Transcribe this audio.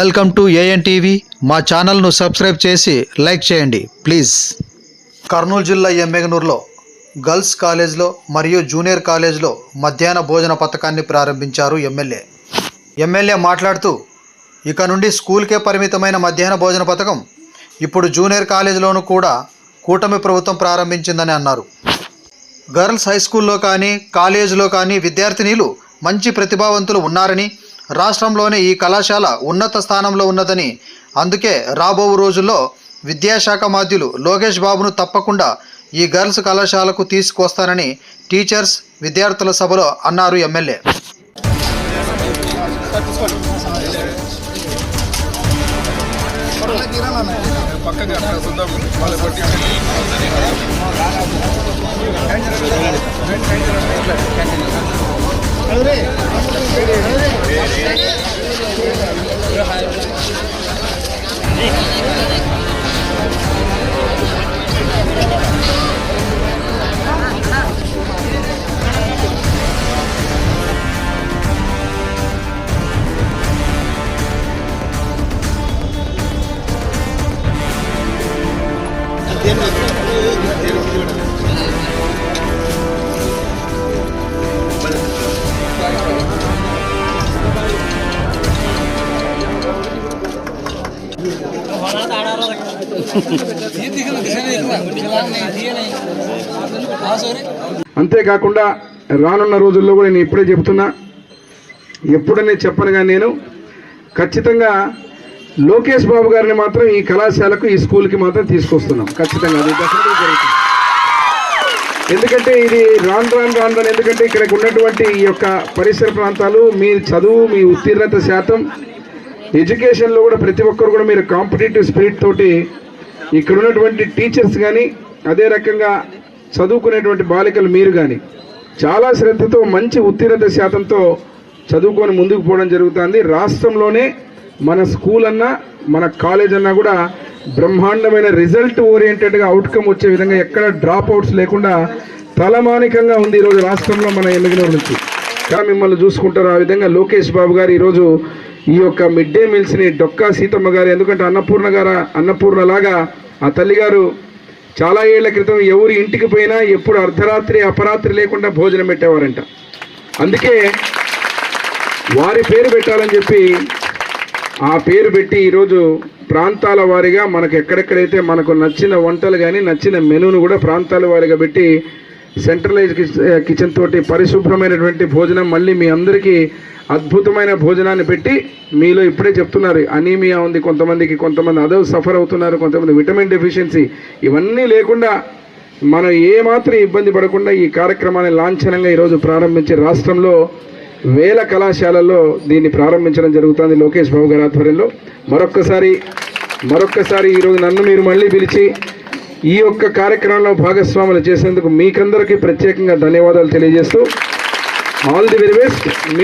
Welcome to AN TV మా ఛానల్ను subscribe చేసి లైక్ చేయండి ప్లీజ్. కర్నూలు జిల్లా ఎమ్మెగనూరులో గర్ల్స్ కాలేజ్లో మరియు జూనియర్ కాలేజ్లో మధ్యాహ్న భోజన పథకాన్ని ప్రారంభించారు ఎమ్మెల్యే. ఎమ్మెల్యే మాట్లాడుతూ ఇక నుండి స్కూల్కే పరిమితమైన మధ్యాహ్న భోజన పథకం ఇప్పుడు జూనియర్ కాలేజీలోనూ కూడా కూటమి ప్రభుత్వం ప్రారంభించిందని అన్నారు. గర్ల్స్ హై స్కూల్లో కానీ కాలేజీలో కానీ విద్యార్థినీలు మంచి ప్రతిభావంతులు ఉన్నారని రాష్ట్రంలోనే ఈ కళాశాల ఉన్నత స్థానంలో ఉన్నదని. అందుకే రాబో రోజుల్లో విద్యాశాఖ మాధ్యులు లోకేష్ బాబును తప్పకుండా ఈ గర్ల్స్ కళాశాలకు తీసుకొస్తానని టీచర్స్ విద్యార్థుల సభలో అన్నారు ఎమ్మెల్యే. పక్కగా Ele. అంతేకాకుండా రానున్న రోజుల్లో కూడా నేను ఇప్పుడే చెప్తున్నా ఎప్పుడనే చెప్పను కానీ నేను. ఖచ్చితంగా లోకేష్ బాబు గారిని మాత్రం ఈ కళాశాలకు ఈ స్కూల్కి మాత్రం తీసుకొస్తున్నాం. ఖచ్చితంగా అది జరుగుతుంది. ఎందుకంటే ఇది రాను రాను రాను రాను ఎందుకంటే ఇక్కడ ఉన్నటువంటి ఈ యొక్క పరిసర ప్రాంతాలు మీ చదువు మీ ఉత్తీర్ణత శాతం ఎడ్యుకేషన్లో కూడా ప్రతి ఒక్కరు కూడా మీరు కాంపిటేటివ్ స్పిరిట్ తోటి ఇక్కడ ఉన్నటువంటి టీచర్స్ కానీ అదే రకంగా చదువుకునేటువంటి బాలికలు మీరు కానీ చాలా శ్రద్ధతో మంచి ఉత్తీర్ణత శాతంతో చదువుకొని ముందుకు పోవడం జరుగుతుంది. రాష్ట్రంలోనే మన స్కూల్ అన్నా మన కాలేజ్ అన్నా కూడా బ్రహ్మాండమైన రిజల్ట్ ఓరియంటెడ్గా అవుట్కమ్ వచ్చే విధంగా ఎక్కడ డ్రాప్ అవుట్స్ లేకుండా తలమానికంగా ఉంది ఈరోజు రాష్ట్రంలో మన ఎమ్మిగినూరు నుంచి. కానీ మిమ్మల్ని చూసుకుంటారు ఆ విధంగా లోకేష్ బాబు గారు ఈరోజు ఈ యొక్క మిడ్ డే మీల్స్ని డొక్కా సీతమ్మ గారు ఎందుకంటే అన్నపూర్ణ గారు అన్నపూర్ణలాగా ఆ తల్లిగారు చాలా ఏళ్ళ క్రితం ఎవరు ఇంటికి పోయినా ఎప్పుడు అర్ధరాత్రి అపరాత్రి లేకుండా భోజనం పెట్టేవారంట. అందుకే వారి పేరు పెట్టాలని చెప్పి ఆ పేరు పెట్టి ఈరోజు ప్రాంతాల వారిగా మనకు ఎక్కడెక్కడైతే మనకు నచ్చిన వంటలు కానీ నచ్చిన మెనూను కూడా ప్రాంతాల వారిగా పెట్టి సెంట్రలైజ్ కిచెన్ తోటి పరిశుభ్రమైనటువంటి భోజనం మళ్ళీ మీ అందరికీ అద్భుతమైన భోజనాన్ని పెట్టి మీలో ఇప్పుడే చెప్తున్నారు అనీమియా ఉంది కొంతమందికి కొంతమంది అదో సఫర్ అవుతున్నారు కొంతమంది విటమిన్ డెఫిషియన్సీ. ఇవన్నీ లేకుండా మనం ఏమాత్రం ఇబ్బంది పడకుండా ఈ కార్యక్రమాన్ని లాంఛనంగా ఈరోజు ప్రారంభించి రాష్ట్రంలో వేల కళాశాలల్లో దీన్ని ప్రారంభించడం జరుగుతుంది లోకేష్ బాబు గారి ఆధ్వర్యంలో. మరొక్కసారి మరొక్కసారి ఈరోజు నన్ను మీరు మళ్ళీ పిలిచి ఈ యొక్క కార్యక్రమంలో భాగస్వాములు చేసేందుకు మీకందరికీ ప్రత్యేకంగా ధన్యవాదాలు తెలియజేస్తూ ఆల్ ది వెరీ బెస్ట్.